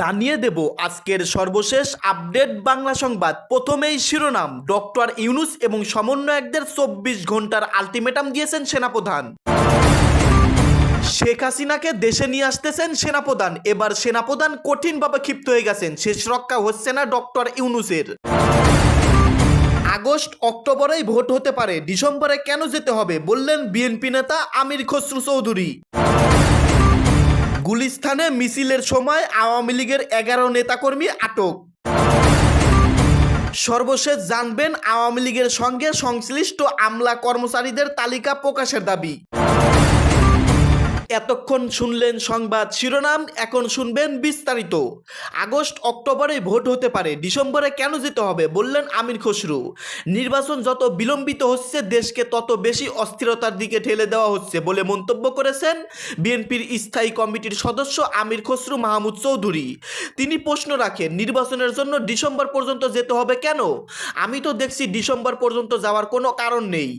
জানিয়ে দেব আজকের সর্বশেষ আপডেট বাংলা সংবাদ। প্রথমেই শিরোনাম, ডক্টর ইউনুস এবং সমন্বয়কদের চব্বিশ ঘণ্টার আলটিমেটাম দিয়েছেন সেনাপ্রধান। শেখ হাসিনাকে দেশে নিয়ে আসতেছেন সেনাপ্রধান। এবার সেনাপ্রধান কঠিনভাবে ক্ষিপ্ত হয়ে গেছেন। শেষ রক্ষা হচ্ছে না ডক্টর ইউনুসের। আগস্ট, অক্টোবরেই ভোট হতে পারে। ডিসেম্বরে কেন যেতে হবে বললেন বিএনপি নেতা আমির খসরু চৌধুরী। গুলিস্তানে মিছিলের সময় আওয়ামী লীগের এগারো নেতাকর্মী আটক। সর্বশেষ জানবেন আওয়ামী লীগের সঙ্গে সংশ্লিষ্ট আমলা কর্মচারীদের তালিকা প্রকাশের দাবি। এতক্ষণ শুনলেন সংবাদ শিরোনাম, এখন শুনবেন বিস্তারিত। আগস্ট, অক্টোবরে ভোট হতে পারে, ডিসেম্বরে কেন যেতে হবে বললেন আমির খসরু। নির্বাচন যত বিলম্বিত হচ্ছে, দেশকে তত বেশি অস্থিরতার দিকে ঠেলে দেওয়া হচ্ছে বলে মন্তব্য করেছেন বিএনপির স্থায়ী কমিটির সদস্য আমির খসরু মাহমুদ চৌধুরী। তিনি প্রশ্ন রাখেন, নির্বাচনের জন্য ডিসেম্বর পর্যন্ত যেতে হবে কেন? আমি তো দেখছি ডিসেম্বর পর্যন্ত যাওয়ার কোনো কারণ নেই।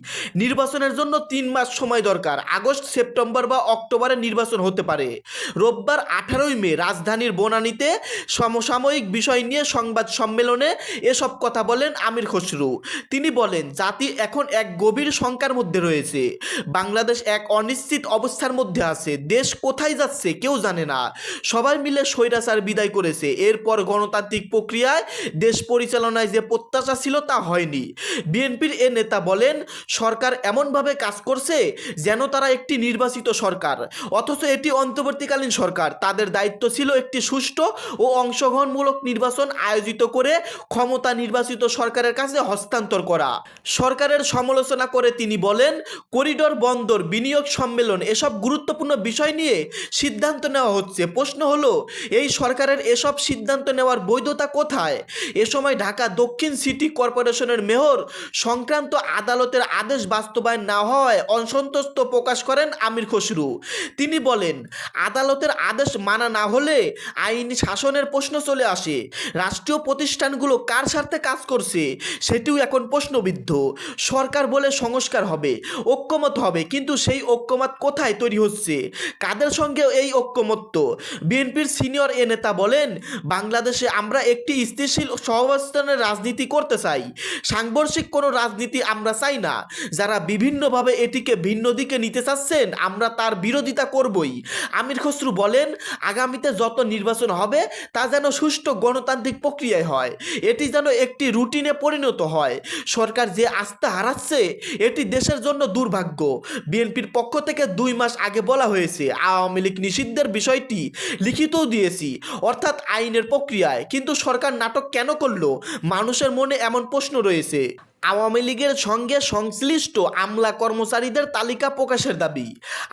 নির্বাচনের জন্য তিন মাস সময় দরকার, আগস্ট, সেপ্টেম্বর বা অক্টোবরে নির্বাচন হতে পারে। রোববার আঠারোই মে রাজধানীর বনানীতে সমসাময়িক বিষয় নিয়ে সংবাদ সম্মেলনে এসব কথা বলেন আমির খসরু। তিনি বলেন, জাতি এখন এক গভীর শঙ্কার মধ্যে রয়েছে। বাংলাদেশ এক অনিশ্চিত অবস্থার মধ্যে আছে। দেশ কোথায় যাচ্ছে কেউ জানে না। সবাই মিলে স্বৈরাচার বিদায় করেছে। এরপর গণতান্ত্রিক প্রক্রিয়ায় দেশ পরিচালনায় যে প্রত্যাশা ছিল তা হয়নি। বিএনপির এ নেতা বলেন, সরকার এমনভাবে কাজ করছে যেন তারা একটি নির্বাচিত সরকার। অথচ এটি অন্তর্বর্তীকালীন সরকার। তাদের দায়িত্ব ছিল একটি সুষ্ঠু ও অংশগ্রহণমূলক নির্বাচন আয়োজিত করে ক্ষমতা নির্বাচিত সরকারের কাছে হস্তান্তর করা। সরকারের সমালোচনা করে তিনি বলেন, করিডোর, বন্দর, বিনিয়োগ, সম্মেলন এসব গুরুত্বপূর্ণ বিষয় নিয়ে সিদ্ধান্ত নেওয়া হচ্ছে। প্রশ্ন হলো, এই সরকারের এসব সিদ্ধান্ত নেওয়ার বৈধতা কোথায়? এ সময় ঢাকা দক্ষিণ সিটি কর্পোরেশনের মেয়র সংক্রান্ত আদালতের আদেশ বাস্তবায়ন না হওয়ায় অসন্তুষ্ট প্রকাশ করেন আমির খসরু। তিনি বলেন, আদালতের আদেশ মানা না হলে আইনি শাসনের প্রশ্ন চলে আসে। রাষ্ট্রীয় প্রতিষ্ঠানগুলো কার স্বার্থে কাজ করছে সেটিও এখন প্রশ্নবিদ্ধ। সরকার বলে সংস্কার হবে, ঐক্যমত হবে, কিন্তু সেই ঐক্যমত কোথায় তৈরি হচ্ছে? কাদের সঙ্গে এই ঐক্যমত্য? বিএনপির সিনিয়র এ নেতা বলেন, বাংলাদেশে আমরা একটি স্থিতিশীল সহাবস্থানের রাজনীতি করতে চাই। সাংঘর্ষিক কোনো রাজনীতি আমরা চাই না। যারা বিভিন্নভাবে এটিকে ভিন্ন দিকে নিতে চাচ্ছেন, আমরা তার বিরোধিতা করবই। আমির খসরু বলেন, আগামীতে যত নির্বাচন হবে, তা যেন সুষ্ঠু গণতান্ত্রিক প্রক্রিয়ায় হয়। এটি যেন একটি রুটিনে পরিণত হয়। সরকার যে আস্থা হারাচ্ছে, এটি দেশের জন্য দুর্ভাগ্য। বিএনপির পক্ষ থেকে দুই মাস আগে বলা হয়েছে, আওয়ামী লীগ নিষিদ্ধের বিষয়টি লিখিতও দিয়েছি, অর্থাৎ আইনের প্রক্রিয়ায়। কিন্তু সরকার নাটক কেন করল? মানুষের মনে এমন প্রশ্ন রয়েছে। আওয়ামী লীগের সঙ্গে সংশ্লিষ্ট আমলা কর্মচারীদের তালিকা প্রকাশের দাবি।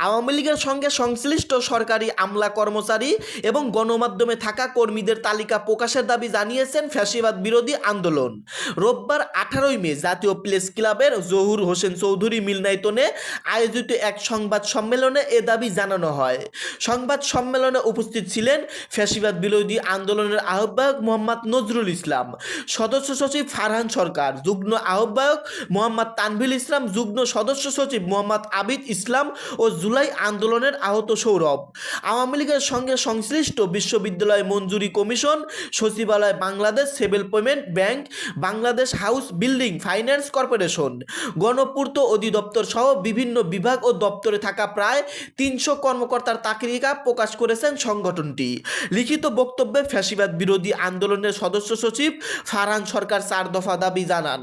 আওয়ামী লীগের সঙ্গে সংশ্লিষ্ট সরকারি আমলা কর্মচারী এবং গণমাধ্যমে থাকা কর্মীদের তালিকা প্রকাশের দাবি জানিয়েছেন ফ্যাসিবাদ বিরোধী আন্দোলন। রোববার আঠারোই মে জাতীয় প্রেস ক্লাবের জহুর হোসেন চৌধুরী মিলনায়তনে আয়োজিত এক সংবাদ সম্মেলনে এ দাবি জানানো হয়। সংবাদ সম্মেলনে উপস্থিত ছিলেন ফ্যাসিবাদ বিরোধী আন্দোলনের আহ্বায়ক মোহাম্মদ নজরুল ইসলাম, সদস্য সচিব ফারহান সরকার, যুগ্ম আহ্বায়ক মোহাম্মদ তানভিল ইসলাম, যুগ্ম সদস্য সচিব মোহাম্মদ আবিদ ইসলাম ও জুলাই আন্দোলনের আহত সৌরভ। আওয়ামী লীগের সঙ্গে সংশ্লিষ্ট বিশ্ববিদ্যালয় মঞ্জুরি কমিশন, সচিবালয় Bangladesh civil payment bank, Bangladesh house building finance corporation, গণপূর্ত অধিদপ্তর সহ বিভিন্ন বিভাগ ও দপ্তরে থাকা প্রায় তিনশো কর্মকর্তার তালিকা প্রকাশ করেছেন সংগঠনটি। লিখিত বক্তব্যে ফ্যাসিবাদ বিরোধী আন্দোলনের সদস্য সচিব ফারহান সরকার চার দফা দাবি জানান।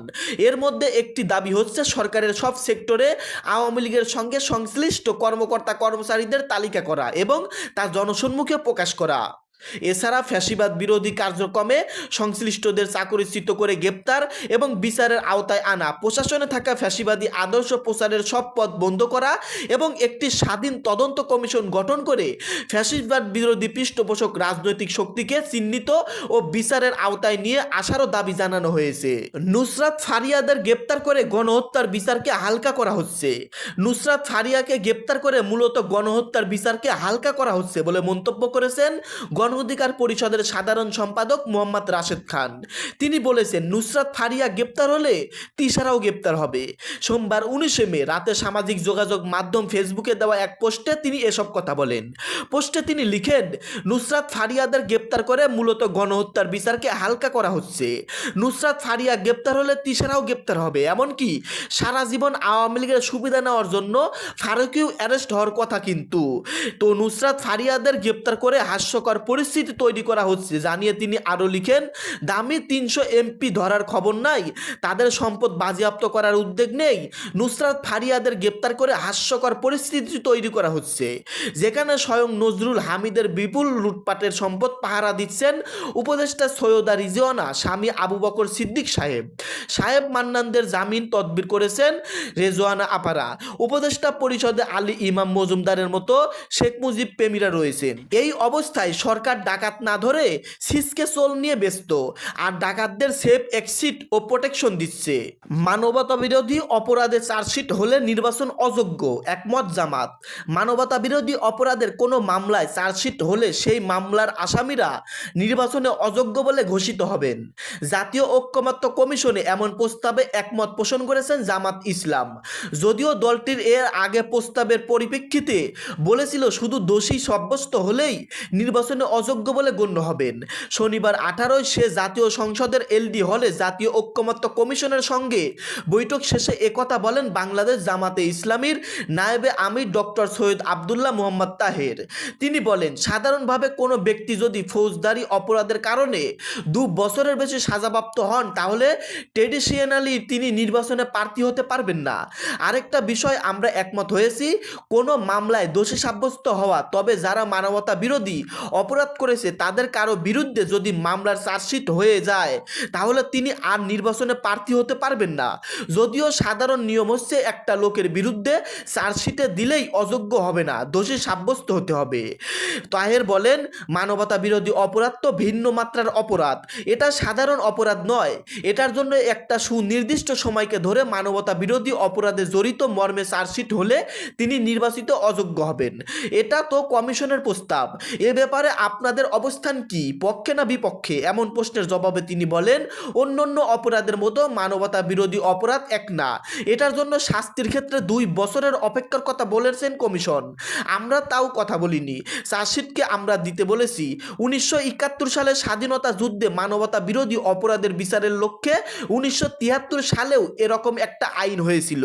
এর মধ্যে একটি দাবি হচ্ছে, সরকারের সব সেক্টরে আওয়ামী লীগের সঙ্গে সংশ্লিষ্ট কর্মকর্তা কর্মচারীদের তালিকা করা এবং তা জনসম্মুখে প্রকাশ করা। এছাড়া ফ্যাসিবাদ বিরোধী কার্যক্রমে সংশ্লিষ্টদের চাকরিচ্যুত করে গ্রেপ্তার এবং বিচারের আওতায় আনা, প্রশাসনে থাকা ফ্যাসিবাদী আদর্শ প্রচারের সব পথ বন্ধ করা এবং একটি স্বাধীন তদন্ত কমিশন গঠন করে ফ্যাসিবাদ বিরোধী পৃষ্ঠপোষক রাজনৈতিক শক্তিকে চিহ্নিত ও বিচারের আওতায় নিয়ে আসারও দাবি জানানো হয়েছে। নুসরাত ফারিয়াদের গ্রেপ্তার করে গণহত্যার বিচারকে হালকা করা হচ্ছে। নুসরাত ফারিয়াকে গ্রেপ্তার করে মূলত গণহত্যার বিচারকে হালকা করা হচ্ছে বলে মন্তব্য করেছেন অধিকার পরিষদের সাধারণ সম্পাদক মোহাম্মদ রাশেদ খান। তিনি বলেছেন, নুসরাত ফারিয়া গ্রেপ্তার হলে তিশারাও গ্রেপ্তার হবে। সোমবার উনিশে মে রাতে সামাজিক যোগাযোগ মাধ্যম ফেসবুকে দেওয়া এক পোস্টে তিনি এসব কথা বলেন। পোস্টে তিনি লিখেন, নুসরাত ফারিয়াদের গ্রেপ্তার করে মূলত গণহত্যার বিচারকে হালকা করা হচ্ছে। নুসরাত ফারিয়া গ্রেপ্তার হলে তিশারাও গ্রেপ্তার হবে। এমনকি সারা জীবন আওয়ামী লীগের সুবিধা নেওয়ার জন্য ফারুকিও অ্যারেস্ট হওয়ার কথা কিন্তু। তো নুসরাত ফারিয়াদের গ্রেপ্তার করে হাস্যকর পরিস্থিতি তৈরি করা হচ্ছে, জানিয়ে তিনি আরও লিখেন, দামি তিনশো এমপি ধরার খবর নাই, তাদের সম্পদ বাজেয়াপ্ত করার উদ্যোগ নেই, নুসরাত ফারিয়াদের গ্রেপ্তার করে হাস্যকর পরিস্থিতি তৈরি করা হচ্ছে। যেখানে স্বয়ং নজরুল হামিদের বিপুল লুটপাটের সম্পদ পাহারা দিচ্ছেন উপদেষ্টা সৈয়দা রিজওয়ানা, স্বামী আবু বকর সিদ্দিক সাহেব। সাহেব মান্নানদের জামিন তদবির করেছেন রেজওয়ানা আপারা। উপদেষ্টা পরিষদে আলী ইমাম মজুমদারের মতো শেখ মুজিব প্রেমীরা রয়েছেন। এই অবস্থায় সরকার ডাকাত না ধরে সিসকে সোল নিয়ে ব্যস্ত, আর ডাকাতদের সেফ এক্সিট ও প্রোটেকশন দিচ্ছে। মানবতা বিরোধী অপরাধে চার্জশিট হলে নির্বাচন অযোগ্য, একমত জামাত। মানবতা বিরোধী অপরাধের কোনো মামলায় চার্জশিট হলে সেই মামলার আসামিরা নির্বাচনে অযোগ্য বলে ঘোষিত হবেন। জাতীয় ঐক্যমত্য কমিশনে এমন প্রস্তাবে একমত পোষণ করেছেন জামাত ইসলাম। যদিও দলটির এর আগে প্রস্তাবের পরিপ্রেক্ষিতে বলেছিল শুধু দোষী সাব্যস্ত হলেই নির্বাচনে অযোগ্য বলে গণ্য হবেন। শনিবার আঠারোই সে জাতীয় সংসদের এলডি হলে জাতীয় ঐক্যমত্য কমিশনের সঙ্গে বৈঠক শেষে একথা বলেন বাংলাদেশ জামাতে ইসলামীর নায়েবে আমির ডক্টর সৈয়দ আবদুল্লাহ মোহাম্মদ তাহের। তিনি বলেন, সাধারণভাবে কোনো ব্যক্তি যদি ফৌজদারি অপরাধের কারণে দু বছরের বেশি সাজাপ্রাপ্ত হন, তাহলে ট্রেডিশনালি তিনি নির্বাচনে প্রার্থী হতে পারবেন না। আরেকটা বিষয়, আমরা একমত হয়েছি, কোনো মামলায় দোষী সাব্যস্ত হওয়া, তবে যারা মানবতা বিরোধী অপরাধ করেছে, তাদের কারও বিরুদ্ধে যদি মামলার চার্জশিট হয়ে যায়, তাহলে তিনি আর নির্বাচনে প্রার্থী হতে পারবেন না। যদিও সাধারণ নিয়ম হচ্ছে একটা লোকের বিরুদ্ধে চার্জশিটে দিলেই অযোগ্য হবে না, দোষী সাব্যস্ত হতে হবে। তাহের বলেন, মানবতা বিরোধী অপরাধ তো ভিন্ন মাত্রার অপরাধ। এটা সাধারণ অপরাধ নয়। এটার জন্য একটা সুনির্দিষ্ট সময়কে ধরে মানবতা বিরোধী অপরাধে জড়িত মর্মে চার্জশিট হলে তিনি নির্বাচিত অযোগ্য হবেন। এটা তো কমিশনের প্রস্তাব। এ ব্যাপারে আপনাদের অবস্থান কি? পক্ষে না বিপক্ষে? এমন প্রশ্নের জবাবে তিনি বলেন, অন্যান্য অপরাধের মতো মানবতা বিরোধী অপরাধ এক না। এটার জন্য শাস্তির ক্ষেত্রে দুই বছরের অপেক্ষার কথা বলেছেন কমিশন। আমরা তাও কথা বলিনি। চার্জশিটকে আমরা দিতে বলেছি। উনিশশো একাত্তর সালে স্বাধীনতা যুদ্ধে মানবতা বিরোধী অপরাধের বিচারের লক্ষ্যে উনিশশো তিয়াত্তর সালেও এরকম একটা আইন হয়েছিল,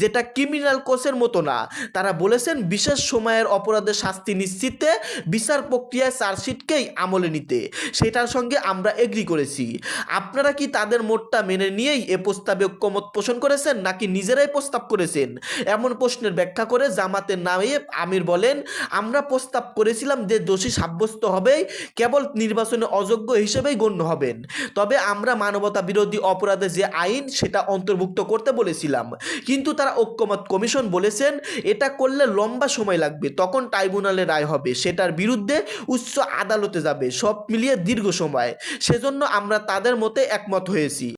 যেটা ক্রিমিনাল কোর্সের মতো না। তারা বলেছেন, বিশেষ সময়ের অপরাধের শাস্তি নিশ্চিতে বিচার প্রক্রিয়ায় চার্জশিটকেই আমলে নিতে। সেটার সঙ্গে আমরা এগ্রি করেছি। আপনারা কি তাদের মোটটা মেনে নিয়েই এ প্রস্তাবে ঐক্যমত পোষণ করেছেন, নাকি নিজেরাই প্রস্তাব করেছেন? এমন প্রশ্নের ব্যাখ্যা করে জামাতের নামে আমির বলেন, আমরা প্রস্তাব করেছিলাম যে দোষী সাব্যস্ত হবেই, কেবল নির্বাচনে অযোগ্য হিসেবেই গণ্য হবেন। তবে আমরা মানবতা বিরোধী অপরাধে যে আইন, সেটা অন্তর্ভুক্ত করতে বলেছিলাম। কিন্তু তারা ঐক্যমত কমিশন বলেছেন, এটা করলে লম্বা সময় লাগবে, তখন ট্রাইব্যুনালে রায় হবে। সেটার বিরুদ্ধে উচ্চ আদালতে যাবে। সব মিলিয়ে দীর্ঘ সময়। সেজন্য আমরা তাদের মতে একমত হয়েছি।